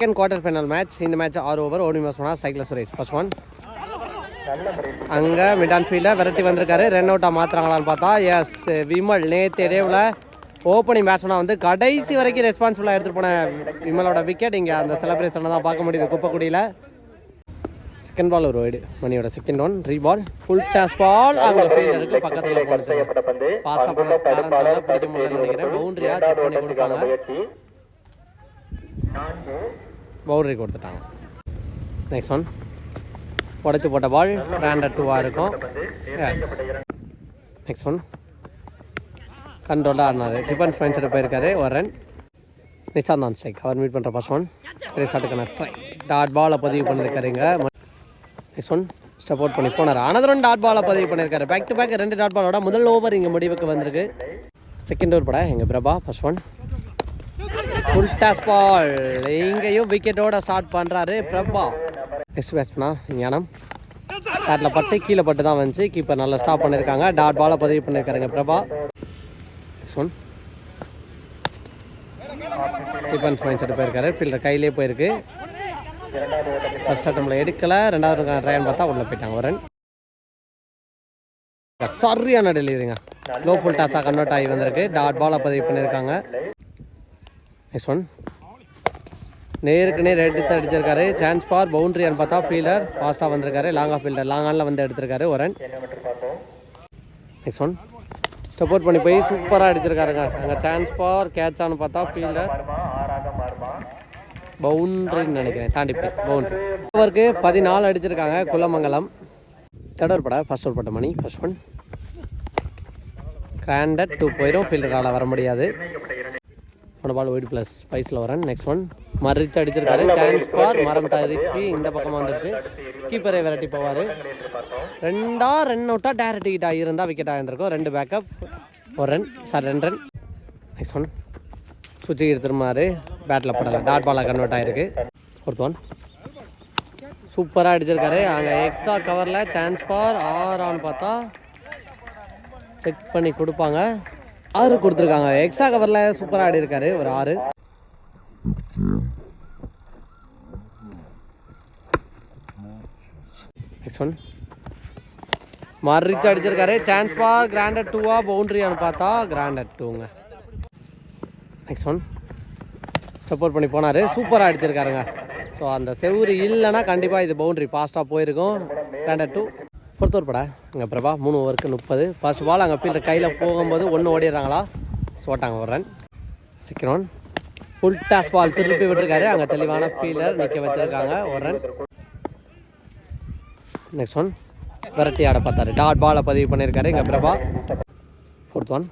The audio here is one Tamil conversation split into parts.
செகண்ட் குவார்டர் ஃபைனல் மேட்ச் இந்த மேட்ச் ஆறு ஓவர் ஓடி match cycle Suresh. First one அங்கே மிட் ஆன் ஃபீல்டில் விரட்டி வந்திருக்காரு. ரன் அவுட்டாக மாற்றுறாங்களான்னு பார்த்தா எஸ் விமல் நேற்று இடைவில் ஓப்பனிங் பேட்ஸ்மேனாக வந்து கடைசி வரைக்கும் ரெஸ்பான்சிபிளாக எடுத்துகிட்டு போன விமலோட விக்கெட் இங்கே அந்த செலிப்ரேஷனை தான் பார்க்க முடியுது. குப்பக்குடியில். செகண்ட் பால் ஒரு வைடு மணியோட செகண்ட் ஒன் ரீ பால் ஃபுல் டாஸ் பால் அவங்க ஃபீல்டருக்கு பக்கத்தில் போனுச்சு ஃபாஸ்ட்டாக போன பிடிக்க நினைக்கிறேன். பவுண்டரியாக செக் பண்ணி கொடுப்பாங்க. பவுண்டரி கொடுத்துட்டாங்க. நெக்ஸ்ட் ஒன் உடைச்சி போட்ட பால் ரேண்டட் டூவாக இருக்கும். நெக்ஸ்ட் ஒன் கண்ட்ரோலாக ஆடினார். டிஃபன்ஸ் மைண்ட் போயிருக்காரு ஒரு ரன் நிஷாந்த் ஆன் ஸ்ட்ரைக் அவர் மீட் பண்ணுற ஃபர்ஸ்ட் ஒன் ஷாட்டுக்கான ட்ரை டாட் பாலை பதிவு பண்ணியிருக்காருங்க நெக்ஸ்ட் ஒன் சப்போர்ட் பண்ணி போனார் ஆனதரும் டாட் பாலை பதிவு பண்ணியிருக்காரு பேக் டு பேக் ரெண்டு டாட் பாலோட முதல் ஓவர் இங்கே முடிவுக்கு வந்திருக்கு. செகண்ட் ஓவர் பட எங்கள் Prabha first one full toss ball இங்கேயும் விக்கெட்டோட ஸ்டார்ட் பண்ணுறாரு பிரபா. நெக்ஸ்ட் பேட்ஸ்மனா ஞானம். பேட்டில் பட்டு கீழே பட்டு தான் வந்துச்சு. கீப்பர் நல்லா ஸ்டாப் பண்ணியிருக்காங்க டாட் பாலை பதிவு பண்ணியிருக்காருங்க Prabha. Next one defence set போயிருக்காரு. ஃபீல்டர் கையிலே போயிருக்கு. ஃபர்ஸ்ட் அட்டம்பில் எடுக்கலை. ரெண்டாவது ட்ரையன் பார்த்தா உள்ளே போயிட்டாங்க. ஒரு ரன் சரியான டெலிவரிங்க லோ ஃபுல் டாஸாக கன்வெர்ட் ஆகி வந்திருக்கு. டாட் பாலை பதிவு பண்ணியிருக்காங்க நெக்ஸ்ட் ஒன் நேருக்கு நேர் எடுத்து அடிச்சிருக்காரு. சான்ஸ் ஃபார் பவுண்டரியான்னு பார்த்தா ஃபீல்டர் ஃபாஸ்ட்டாக வந்திருக்காரு. லாங் ஆஃப் ஃபீல்டர் லாங் ஆனில் வந்து எடுத்திருக்காரு ஒரு ரன் நெக்ஸ்ட் ஒன் சப்போர்ட் பண்ணி போய் சூப்பராக அடிச்சிருக்காருங்க. அங்கே சான்ஸ் ஃபார் கேட்சான்னு பார்த்தா ஃபீல்டர் பவுண்டரின்னு நினைக்கிறேன். தாண்டி போய் பவுண்டரி ஓவருக்கு பதினாலு அடிச்சிருக்காங்க குலமங்கலம். தேர்ட் ஓவர் பட. ஃபஸ்ட் ஓவர் பட்ட Mani. First one grounded two போயிடும் ஃபீல்டரால் வர முடியாது. போன பால் ஒயிட் ப்ளஸ் ஸ்பைஸில் வரேன். நெக்ஸ்ட் ஒன் மறிச்சு அடிச்சிருக்காரு. சான்ஸ் ஃபார் மரம் தறிக்கு இந்த பக்கமாக வந்துருச்சு. கீப்பரை விரட்டி போவார். ரெண்டா ரன் அவுட்டாக டேரக்ட் ஹிட் ஆகியிருந்தா விக்கெட் ஆகியிருந்திருக்கும் ரெண்டு பேக்கப் ஒரு ரன் சார் ரெண்டு ரன் நெக்ஸ்ட் ஒன் சுவிட்ச் திரும்பினாரு பேட்டில் படலை. டாட் பாலாக கன்வெர்ட் ஆகிருக்கு ஃபோர்த் ஒன் சூப்பராக அடிச்சிருக்காரு. அங்கே எக்ஸ்ட்ரா கவரில் சான்ஸ் ஃபார் ஆறான்னு பார்த்தா செக் பண்ணி கொடுப்பாங்க. ஆறு கொடுத்துருக்காங்க. எக்ஸ்ட்ரா கவரில் சூப்பராக ஆடி இருக்காரு ஒரு ஆறு. நெக்ஸ்ட் ஒன் மறிச்சு அடிச்சிருக்காரு. சான்ஸ் ஃபார் கிராண்டட் டூவா பவுண்டரியான்னு பார்த்தா கிராண்டட் டூங்க நெக்ஸ்ட் ஒன் சப்போர்ட் பண்ணி போனார். சூப்பராக அடிச்சிருக்காருங்க. ஸோ அந்த செவ்வறு இல்லைன்னா கண்டிப்பாக இது பவுண்டரி ஃபாஸ்ட்டாக போயிருக்கும். கிராண்டட் டூ ஃபோர்த் படா இங்கே பிரபா மூணு ஓவருக்கு முப்பது. ஃபர்ஸ்ட் பால் அங்கே ஃபீல்டர் கையில் போகும்போது ஒன்று ஓடிடுறாங்களா? சோட்டாங்க ஒரு run second full toss ball திருப்பி விட்டுருக்காரு. அங்கே தெளிவான ஃபீல்டர் நிற்க வச்சிருக்காங்க. ஒரு ரன் நெக்ஸ்ட் ஒன் வெரைட்டி ஆட பார்த்தாரு. டாட் பாலை பதிவு பண்ணியிருக்காரு இங்கே பிரபா. ஃபோர்த் ஒன்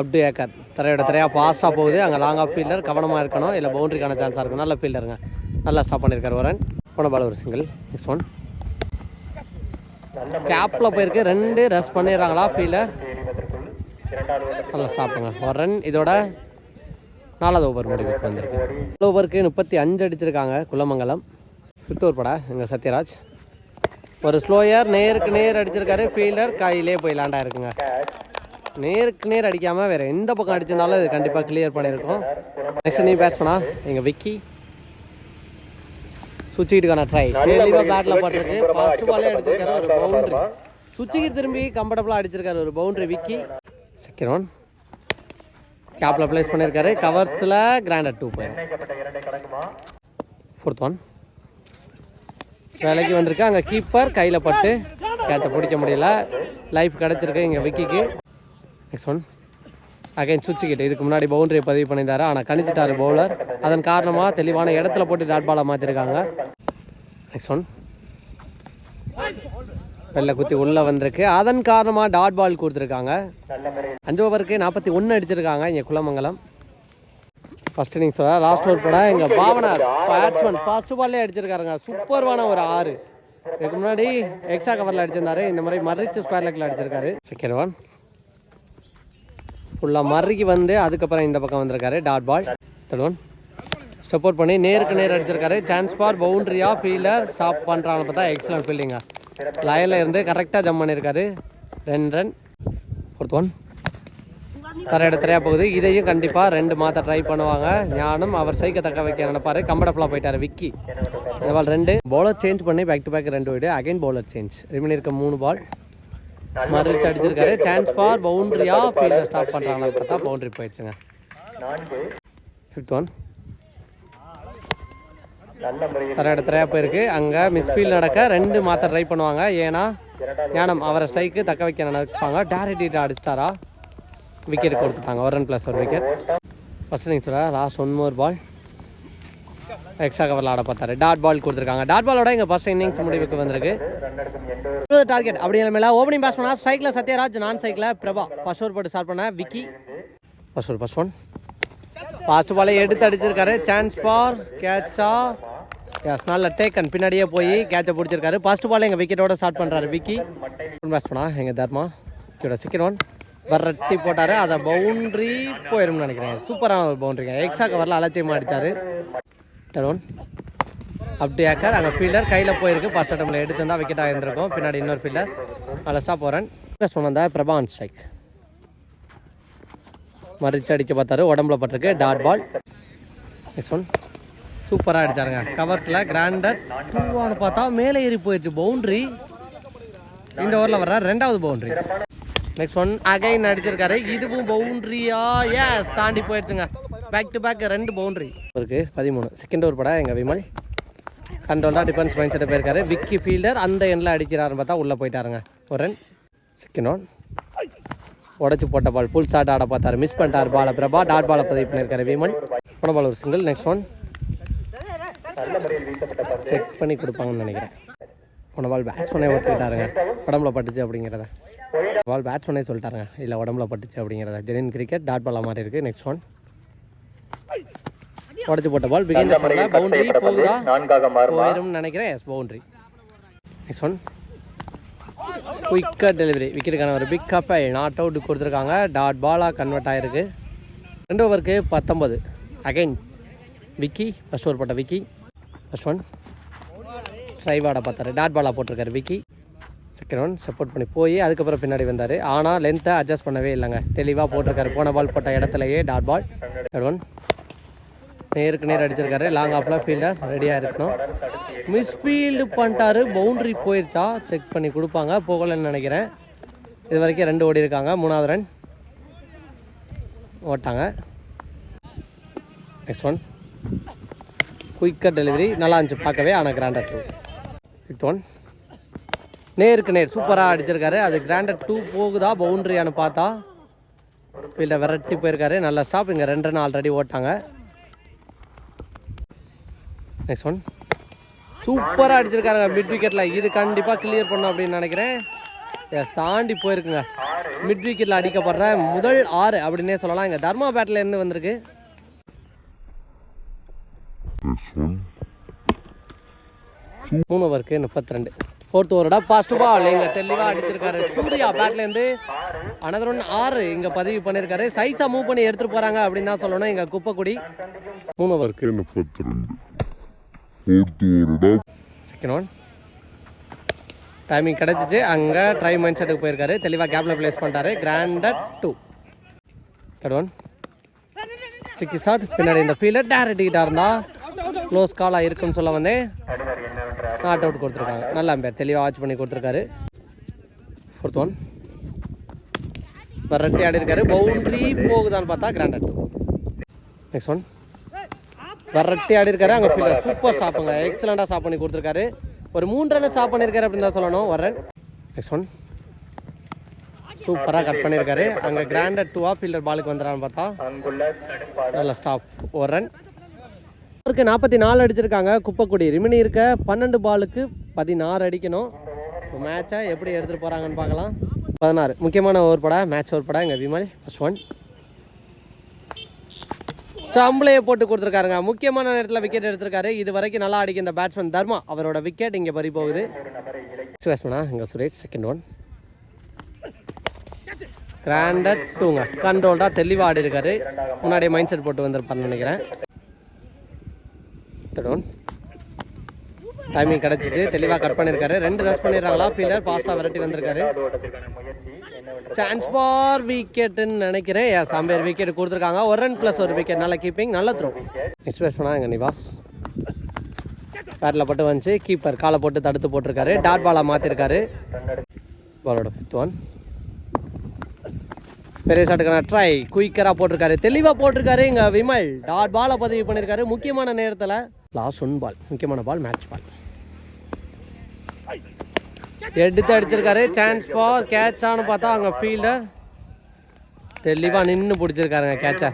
அப்டு ஏக்கர். திரையோட திரையாக ஃபாஸ்ட்டாக போகுது. அங்கே லாங் ஆஃப் ஃபீல்டர் கவனமாக இருக்கணும். இல்லை பவுண்டரிக்கான சான்ஸாக இருக்கும். நல்ல ஃபீல்டருங்க நல்லா ஸ்டாப் பண்ணியிருக்காரு ஒரு ரன் போன பால் ஒரு சிங்கிள் நெக்ஸ்ட் ஒன் கேப்பில் போயிருக்கு. ரெண்டு ரஸ் பண்ணிடுறாங்களா ஃபீல்டர் நல்லா ஸ்டாப்புங்க ஒரு ரன் இதோட நாலாவது ஓவர் முடிவுக்கு வந்திருக்கு. ஓவருக்கு முப்பத்தி அஞ்சு அடிச்சிருக்காங்க குலமங்கலம் ஃபிஃப்த் ஓவர் படா எங்கள் சத்யராஜ். ஒரு ஸ்லோயர் நேருக்கு நேர் அடிச்சிருக்காரு ஃபீல்டர் கையிலே போய் லேண்ட் ஆயிருக்குங்க. நேருக்கு நேர் அடிக்காமல் வேறு எந்த பக்கம் அடிச்சிருந்தாலும் இது கண்டிப்பாக கிளியர் பண்ணியிருக்கோம். நெக்ஸ்ட் நீ பேட்ஸ் பண்ணா எங்கள் விக்கி. சுவிட்சுக்கிட்டுக்கான ட்ரை தெளிவாக பேட்டில் பட்டிருக்கு. ஃபர்ஸ்ட் பாலே அடிச்சிருக்காரு ஒரு பவுண்டரி சுவிட்சுக்கு திரும்பி கம்ஃபர்டபுளாக அடிச்சிருக்காரு ஒரு பவுண்டரி விக்கி. செகண்ட் ஒன் கேப்பில் ப்ளேஸ் பண்ணியிருக்காரு கவர்ஸில் கிராண்டட் டூ போயிடும் ஃபோர்த் ஒன் வேலைக்கு வந்திருக்கு. அங்கே கீப்பர் கையில் பட்டு கேட்சை பிடிக்க முடியல. லைஃப் கிடச்சிருக்கு இங்கே விக்கிக்கு. நெக்ஸ்ட் ஒன் அகைன் சுவிட்ச் கிட்ட இதுக்கு முன்னாடி பவுண்டரியை பதிவு பண்ணியிருந்தாரு. ஆனால் கணிச்சிட்டாரு பவுலர் அதன் காரணமாக தெளிவான இடத்துல போட்டு டாட் பாலை மாற்றிருக்காங்க நெக்ஸ்ட் ஒன் வெள்ளை குத்தி உள்ளே வந்திருக்கு. அதன் காரணமாக டாட் பால் கொடுத்துருக்காங்க. அஞ்சு ஓவருக்கு நாற்பத்தி ஒன்று அடிச்சிருக்காங்க இங்கே Kulamangalam first innings last over போட எங்கள் பாவனார் பேட்ஸ்மேன் ஃபர்ஸ்ட் பால்லே அடிச்சிருக்காருங்க. சூப்பர்வான ஒரு ஆறு. இதுக்கு முன்னாடி எக்ஸ்ட்ரா கவரில் அடிச்சிருந்தாரு. இந்த மாதிரி மறிச்சு ஸ்கொயர் லெக்கில் அடிச்சிருக்காரு. செகண்ட் ஒன் ஃபுல்லாக மறுக்கி வந்து அதுக்கப்புறம் இந்த பக்கம் வந்திருக்காரு டாட் பால் தடுவன். சப்போர்ட் பண்ணி நேருக்கு நேர் அடிச்சிருக்காரு. சான்ஸ் பார் பவுண்ட்ரியா ஃபீல்டர் ஸ்டாப் பண்ணுறாங்க பார்த்தா எக்ஸலன்ட் ஃபீல்டிங்க லயனில் இருந்து கரெக்டாக ஜம்ப் பண்ணியிருக்காரு ரெண்டு ரன் ஃபோர்த் ஒன் தர இடத்துலையா போகுது. இதையும் கண்டிப்பாக ரெண்டு மாற்ற ட்ரை பண்ணுவாங்க. ஞானம் அவர் சைக்க தக்க வைக்க நினைப்பாரு. கம்படஃபுல்லாக போயிட்டார் விக்கி. இந்த பால் ரெண்டு. பவுலர் சேஞ்ச் பண்ணி பேக் டு பேக் ரெண்டு வீடு. அகைன் பவுலர் சேஞ்ச் ரிமைன் இருக்க மூணு பால் மறுச்சு அடிச்சிருக்காரு. சான்ஸ் ஃபார் பவுண்டரியா ஃபீல்டர் ஸ்டாப் பண்ணுறாங்கன்னு பார்த்தா பவுண்டரி போயிடுச்சுங்க. ஃபிஃப்த் ஒன் தர இடத்துலையா போயிருக்கு. அங்கே மிஸ்ஃபீல் நடக்க ரெண்டு மாற்ற ட்ரை பண்ணுவாங்க. ஏன்னா ஞானம் அவரை ஸ்ட்ரைக்கு தக்க வைக்க நினைப்பாங்க. டேரக்ட் அடிச்சிட்டாரா? விக்கெட் கொடுத்துட்டாங்க. ஒரு ரன் ப்ளஸ் ஒரு விக்கெட் ஃபர்ஸ்ட் இன்னிங்ஸில் last one more ball extra கவரில் ஆட பார்த்தாரு. டாட் பால் கொடுத்துருக்காங்க. டாட் பாலோட எங்கள் ஃபர்ஸ்ட் இன்னிங்ஸ் முடிவுக்கு வந்திருக்கு. டார்கெட் அப்படி மேலே ஓப்பனிங் பேஸ் பண்ணா சைக்கிளில் சத்யராஜ் நான் சைக்கிளில் பிரபா. ஃபர்ஸ்ட் ஓவர் போட்டு ஸ்டார்ட் பண்ண Vicky. First over first one fast பாலை எடுத்து அடிச்சிருக்காரு. சான்ஸ் ஃபார் கேட்சா எஸ் நல்ல டேக்கன் பின்னாடியே போய் கேட்சை பிடிச்சிருக்காரு. ஃபர்ஸ்ட் பால் எங்கள் விக்கெட்டோட ஸ்டார்ட் பண்ணுறாரு விக்கி. பேஸ் பண்ணா எங்கள் தர்மா? விக்கெட்டோட சிக்கன் ஒன் வரட்டி போட்டார். அதை பவுண்ட்ரி போயிடும்னு நினைக்கிறேன். சூப்பரான ஒரு பவுண்ட்ரிங்க எக்ஸ்ட்ரா கவரில் அலட்சியமாக அடித்தார் தேர்ட் ஒன் அப்படி ஏக்கர் அங்கே ஃபீல்டர் கையில் போயிருக்கு. ஃபர்ஸ்ட் அட்டம்ல எடுத்து இருந்தால் விக்கெட்டாக இருந்திருக்கும் பின்னாடி இன்னொரு ஃபீல்டர் அலஸ்டாக போகிறேன் ப்ளஸ் ஒன் வந்தால் ஸ்ட்ரைக் மறிச்சு அடிக்க பார்த்தாரு. உடம்புல பட்டிருக்கு. டாட் பால் நெக்ஸ்ட் ஒன் சூப்பராக அடித்தாருங்க கவர்ஸில் கிராண்டர் டூவான்னு பார்த்தா மேலே ஏறி போயிடுச்சு. பவுண்ட்ரி இந்த ஓவரில் வர்ற ரெண்டாவது பவுண்ட்ரி நெக்ஸ்ட் ஒன் அகைன் அடிச்சிருக்காரு. இதுவும் பவுண்ட்ரியா எஸ் தாண்டி போயிடுச்சுங்க. பேக் டு பேக் ரெண்டு பவுண்ட்ரி இருக்கு பதிமூணு. செகண்ட் ஓவர் படம் எங்கள் விமல் கண்ட்ரோலாக டிஃபென்ஸ் மைண்ட் செட்டை போயிருக்காரு. விக்கி ஃபீல்டர் அந்த எண்ணில் அடிக்கிறாருன்னு பார்த்தா உள்ளே போயிட்டாருங்க. ஒரு ரன் செகண்ட் ஒன் உடச்சி போட்ட பால் ஃபுல் ஷாட் ஆட பார்த்தாரு. மிஸ் பண்ணிட்டார் பாலை பிரபா. டாட் பாலை பதிவு பண்ணியிருக்காரு விமல் போன பால் ஒரு சிங்கிள் நெக்ஸ்ட் ஒன் செக் பண்ணி கொடுப்பாங்கன்னு நினைக்கிறேன். போன பால் பேட்ஸ்மேனே ஒத்துக்கிட்டாருங்க. உடம்புல பட்டுச்சு அப்படிங்கிறத. பால் பேட்ஸ்மேனே சொல்லிட்டாருங்க. இல்லை உடம்புல பட்டுச்சு அப்படிங்கிறத. ஜெனின் கிரிக்கெட் டாட் பால மாதிரி இருக்குது நெக்ஸ்ட் ஒன் உடச்சி போட்ட பால் பிகின் பவுண்டரி போகுதா? போயிடும்னு நினைக்கிறேன். எஸ் பவுண்டரி நெக்ஸ்ட் ஒன் குயிக்காக டெலிவரி விக்கெட்டுக்கான ஒரு பிக் கப்பை நாட் அவுட் கொடுத்துருக்காங்க. டாட் பாலாக கன்வெர்ட் ஆகிருக்கு ரெண்டு ஓவருக்கு பத்தொம்பது அகைன் விக்கி ஃபஸ்ட் ஓவர் போட்ட விக்கி ஃபஸ்ட் ஒன் ட்ரைவாட பார்த்தாரு. டாட் பாலாக போட்டிருக்காரு விக்கி செகண்ட் ஒன் சப்போர்ட் பண்ணி போய் அதுக்கப்புறம் பின்னாடி வந்தார். ஆனால் லென்த்தை அட்ஜஸ்ட் பண்ணவே இல்லைங்க. தெளிவாக போட்டிருக்காரு. போன பால் போட்ட இடத்துலையே டாட் பால் தேர்ட் ஒன் நேருக்கு நேர் அடிச்சிருக்காரு. லாங் ஆஃப்லாம் ஃபீல்டர் ரெடியாக இருக்கணும். மிஸ் ஃபீல்டு பண்ணிட்டாரு. பவுண்ட்ரி போயிருச்சா? செக் பண்ணி கொடுப்பாங்க. போகலன்னு நினைக்கிறேன். இது வரைக்கும் ரெண்டு ஓடி இருக்காங்க. மூணாவது ரன் ஓட்டாங்க. நெக்ஸ்ட் ஒன் குயிக்காக டெலிவரி நல்லா இருந்துச்சு பார்க்கவே. ஆனால் கிராண்டர் டூ ஃபிஃப்த் ஒன் நேருக்கு நேர் சூப்பராக அடிச்சிருக்காரு. அது கிராண்டர் டூ போகுதா? பவுண்ட்ரியான்னு பார்த்தா ஃபீல்டை விரட்டி போயிருக்காரு. நல்ல ஸ்டாப் இங்கே ரெண்டு ரன் ஆல்ரெடி ஓட்டாங்க. நெக்ஸ்ட் ஒன் சூப்பராக அடிச்சிருக்காருங்க மிட் விக்கெட்டில் இது கண்டிப்பாக கிளியர் பண்ணும் அப்படின்னு நினைக்கிறேன். தாண்டி போயிருக்குங்க. மிட் விக்கெட்டில் அடிக்கப்படுற முதல் ஆறு அப்படின்னே சொல்லலாம். இங்கே தர்மா பேட்டில் இருந்து வந்திருக்கு. மூணு ஓவருக்கு முப்பத்தி ரெண்டு ஃபோர்த் ஓவரோட ஃபர்ஸ்ட் பால் இங்கே தெளிவாக அடிச்சிருக்காரு சூர்யா பேட்லேருந்து அனதர் ஒன் ஆறு இங்கே பதிவு பண்ணியிருக்காரு சைஸாக மூவ் பண்ணி எடுத்துகிட்டு போகிறாங்க அப்படின்னு தான் சொல்லணும். இங்கே குப்பைக்குடி. மூணு ஓவருக்கு முப்பத்தி ரெண்டு செகண்ட் ஒன் டைமிங் கிடச்சிச்சு. அங்கே ட்ரை மைண்ட் செட்டுக்கு போயிருக்காரு. தெளிவாக கேப்பில் ப்ளேஸ் பண்ணிட்டாரு. கிராண்டட் டூ தேர்ட் ஒன் சிக்கி ஷாட் பின்னாடி இந்த ஃபீல்டர் டேரக்டிக்கிட்டா இருந்தா க்ளோஸ் காலாக இருக்குன்னு சொல்ல வந்து நாட் அவுட் கொடுத்துருக்காங்க. நல்ல அம்பேர் தெளிவாக வாட்ச் பண்ணி கொடுத்துருக்காரு. ஃபோர்த் ஒன் ரெட்டி ஆடி இருக்காரு பவுண்ட்ரி போகுதான்னு பார்த்தா கிராண்டட் டூ நெக்ஸ்ட் ஒன் வரட்டி ஆடி இருக்காரு. அங்கே ஃபீல்டர் சூப்பர் ஸ்டாப்புங்க எக்ஸலண்டாக ஸ்டாப் பண்ணி கொடுத்துருக்காரு. ஒரு மூணு ரன் ஸ்டாப் பண்ணியிருக்காரு அப்படின்னு தான் சொல்லணும். ஒரு ரன் நெக்ஸ்ட் ஒன் சூப்பராக கட் பண்ணியிருக்காரு அங்கே கிராண்டட் டூவா ஃபீல்டர் பாலுக்கு வந்துடுறான்னு பார்த்தா. நல்ல ஸ்டாப் ஒரு ரன் அவருக்கு நாற்பத்தி நாலு அடிச்சிருக்காங்க. குப்பைக்குடி ரிமினி இருக்க பன்னெண்டு பாலுக்கு பதினாறு அடிக்கணும். மேட்சை எப்படி எடுத்துகிட்டு போகிறாங்கன்னு பார்க்கலாம். பதினாறு. முக்கியமான ஓவர் படா மேட்ச் ஓவர் படா. எங்கள் விமல் ஃபஸ்ட் ஒன் ஸ்டம்பிளையே போட்டு கொடுத்துருக்காருங்க. முக்கியமான நேரத்தில் விக்கெட் எடுத்திருக்காரு. இது வரைக்கும் நல்லா அடிக்க இந்த பேட்ஸ்மேன் தர்மா அவரோட விக்கெட் இங்கே பறி போகுது. பேட்ஸ்மேனா இங்கே சுரேஷ் செகண்ட் ஒன் கிராண்டட் டூங்க கண்ட்ரோல்டாக தெளிவாக ஆடி இருக்காரு முன்னாடியே மைண்ட் செட் போட்டு வந்திருப்பார்னு நினைக்கிறேன். தேர்ட் ஒன் டைமிங் கிடச்சிச்சு. தெளிவாக கட் பண்ணியிருக்காரு ரெண்டு ரஸ் பண்ணிடுறாங்களா? ஃபீல்டர் ஃபாஸ்ட்டாக விரட்டி வந்திருக்காரு. சான்ஸ் ஃபார் விக்கெட்டுன்னு நினைக்கிறேன். எஸ் அம்பேர் விக்கெட் கொடுத்துருக்காங்க. ஒரு ரன் ப்ளஸ் ஒரு விக்கெட் நல்ல கீப்பிங் நல்ல த்ரோ எக்ஸ்பிரஸ் பண்ணாங்க நிவாஸ். பேட்டில் போட்டு வந்துச்சு. கீப்பர் காலை போட்டு தடுத்து போட்டிருக்காரு. டாட் பாலாக மாற்றிருக்காரு பாலோட ஃபிஃப்த் ஒன் பெரிய சாட்டுக்கான ட்ரை குயிக்கராக போட்டிருக்காரு. தெளிவாக போட்டிருக்காரு இங்கே விமல். டாட் பாலை பதிவு பண்ணியிருக்காரு முக்கியமான நேரத்தில் லாஸ்ட் ஒன் பால் முக்கியமான பால் மேட்ச் பால் எடுத்து அடிச்சிருக்காரு. சான்ஸ் ஃபார் கேட்சான்னு பார்த்தா அங்கே ஃபீல்டர் தெளிவாக நின்று பிடிச்சிருக்காருங்க கேட்சை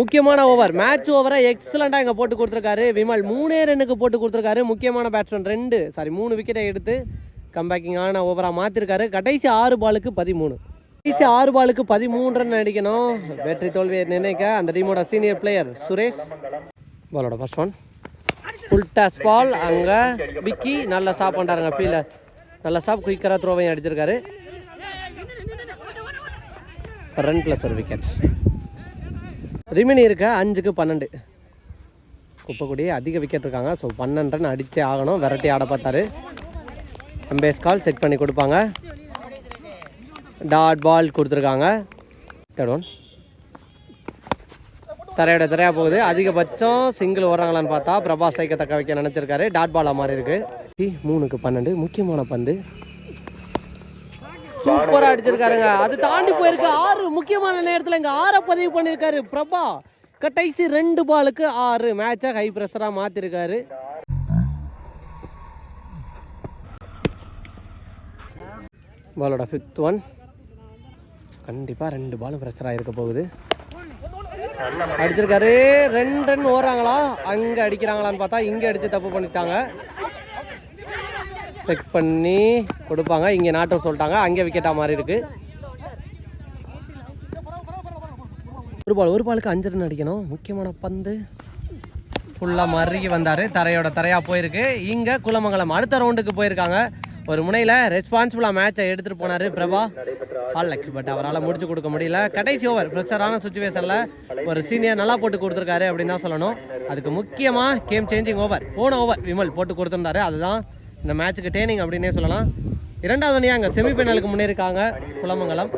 முக்கியமான ஓவர் மேட்ச் ஓவரை எக்ஸலண்ட்டாக இங்கே போட்டு கொடுத்துருக்காரு. விமல் மூணே ரன்னுக்கு போட்டு கொடுத்துருக்காரு. முக்கியமான பேட்ஸ்மேன் ரெண்டு சாரி மூணு விக்கெட்டை எடுத்து கம்பேக்கிங்கான ஓவராக மாற்றிருக்காரு கடைசி ஆறு பாலுக்கு பதிமூணு. கடைசி ஆறு பாலுக்கு பதிமூணு ரன் அடிக்கணும். வெற்றி தோல்வியை நிர்ணயிக்க அந்த டீமோட சீனியர் பிளேயர் சுரேஷ் பாலோட ஃபர்ஸ்ட் ஒன் ஃபுல் ஸ்பால் பால் அங்கே விக்கி நல்லா ஸ்டாப் பண்ணுறாங்க ஃபீல்டர் நல்லா ஸ்டாப் குயிக்கராக த்ரோவையும் அடிச்சிருக்காரு. ரன் ப்ளஸ் ஒரு விக்கெட் ரிமினி இருக்க அஞ்சுக்கு பன்னெண்டு. குப்பைக்குடி அதிக விக்கெட் இருக்காங்க. ஸோ பன்னெண்டு ரன் அடித்தே ஆகணும். விரட்டி ஆட பார்த்தாரு. அம்பேஸ் கால் செக் பண்ணி கொடுப்பாங்க. டாட் பால் கொடுத்துருக்காங்க. தேர்ட் ஒன் தரையோட தரையா போகுது. அதிகபட்சம் சிங்கிள் வர்றாங்களான்னு பார்த்தா பிரபா சைக்க தக்க வைக்க நினைச்சிருக்காரு. டாட் பாலா மாதிரி இருக்கு. மூணுக்கு பன்னெண்டு. முக்கியமான பந்து. சூப்பரா அடிச்சிருக்காருங்க. அது தாண்டி போயிருக்கு. ஆறு முக்கியமான நேரத்தில் இங்க ஆறை பதிவு பண்ணியிருக்காரு பிரபா. கடைசி ரெண்டு பாலுக்கு ஆறு. மேட்சை ஹை பிரஷரா மாத்திருக்காரு. பாலோட ஃபிஃப்த் ஒன் கண்டிப்பாக ரெண்டு பாலும் ப்ரெஷராக இருக்க போகுது. அடிச்சிருக்காரு. ரெண்டு ரன் ஓடுறாங்களா? அங்கே அடிக்கிறாங்களான்னு பார்த்தா இங்கே அடித்து தப்பு பண்ணிட்டாங்க. செக் பண்ணி கொடுப்பாங்க. இங்கே நாட்டை சொல்லிட்டாங்க. அங்கே விக்கெட்டாக மாதிரி இருக்கு. ஒரு பால் ஒரு பாலுக்கு அஞ்சு ரன் அடிக்கணும். முக்கியமான பந்து. ஃபுல்லாக மறுகி வந்தார். தரையோட தரையாக போயிருக்கு. இங்கே குலமங்கலம் அடுத்த ரவுண்டுக்கு போயிருக்காங்க. ஒரு முனையில் ரெஸ்பான்சிபிளாக மேட்சை எடுத்துகிட்டு போனார் பிரபா. ஹால் லக் பட் அவரால் முடிச்சு கொடுக்க முடியல. கடைசி ஓவர் ப்ரெஷரான சுச்சுவேஷனில் ஒரு சீனியர் நல்லா போட்டு கொடுத்துருக்காரு அப்படின்னு தான் சொல்லணும். அதுக்கு முக்கியமாக கேம் சேஞ்சிங் ஓவர் போன ஓவர் விமல் போட்டு கொடுத்துருந்தாரு. அதுதான் இந்த மேட்ச்சுக்கு டேனிங் அப்படின்னே சொல்லலாம். இரண்டாவது அணியாக அங்கே செமிஃபைனலுக்கு முன்னேறிருக்காங்க குலமங்கலம்